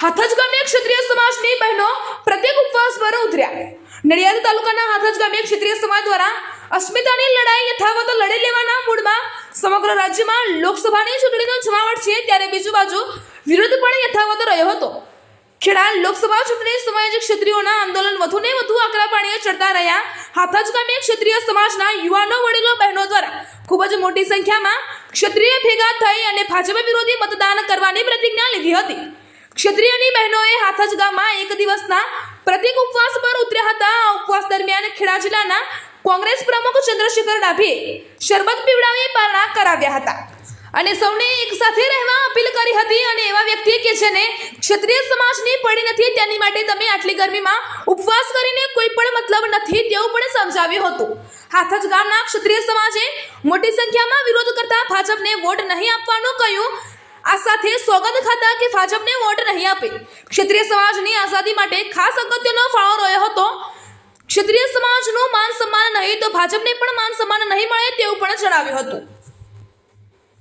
હાથજ ગામે ક્ષત્રિય સમાજની બહેનો પ્રત્યેક ઉપવાસ પર ઉતર્યા. નડિયાદ તાલુકાના હાથજ ગામે ક્ષત્રિય સમાજ દ્વારા અસ્મિતાની લડાઈ યથાવત લડી લેવાના મૂળમાં સમગ્ર રાજ્યમાં લોકસભાની ચૂંટણીનો જમાવટ છે ત્યારે બીજી બાજુ વિરોધ પણ યથાવત રહ્યો હતો. ખેડા લોકસભા ચૂંટણી સમયે જે ક્ષત્રિયોના આંદોલન વધુ ને વધુ આકરા પાણીએ ચડતા રહ્યા હાથજ ગામે ક્ષત્રિય સમાજના યુવાનો, વડીલો, બહેનો દ્વારા ખૂબ જ મોટી સંખ્યામાં ક્ષત્રિય ભેગા થઈ અને ભાજપ વિરોધી મતદાન કરવાની પ્રતિજ્ઞા લીધી હતી. ક્ષત્રિયની બહેનોએ હાથજ ગામમાં એક દિવસના પ્રતિક ઉપવાસ પર ઉતર્યા હતા. આ ઉપવાસ દરમિયાન ખેડા જિલ્લાના કોંગ્રેસ પ્રમુખ ચંદ્રશેખર ડાભીએ શરબત પીવડાવી પારણા કરાવ્યા હતા. અને સૌને એક સાથે રહેવા અપીલ કરી હતી અને એવા વ્યક્તિ કે જેને ક્ષત્રિય સમાજની પડી નથી, તેની માટે તમે આટલી ગરમીમાં ઉપવાસ કરીને કોઈ પણ મતલબ નથી તેવું પણ સમજાવ્યું હતું. હાથજ ગામના ક્ષત્રિય સમાજે મોટી સંખ્યામાં વિરોધ કરતા ભાજપને વોટ નહીં આપવાનું કહ્યું. આ સાથે સોગંદ ખાતા કે ભાજપને વોટ નહીં આપે. ક્ષત્રિય સમાજની આઝાદી માટે ખાસ અગત્યનો ફાળો રહ્યો હતો. ક્ષત્રિય સમાજનું માન સન્માન નહીં તો ભાજપને પણ માન સન્માન નહીં મળે તેવું પણ જણાવ્યું હતું.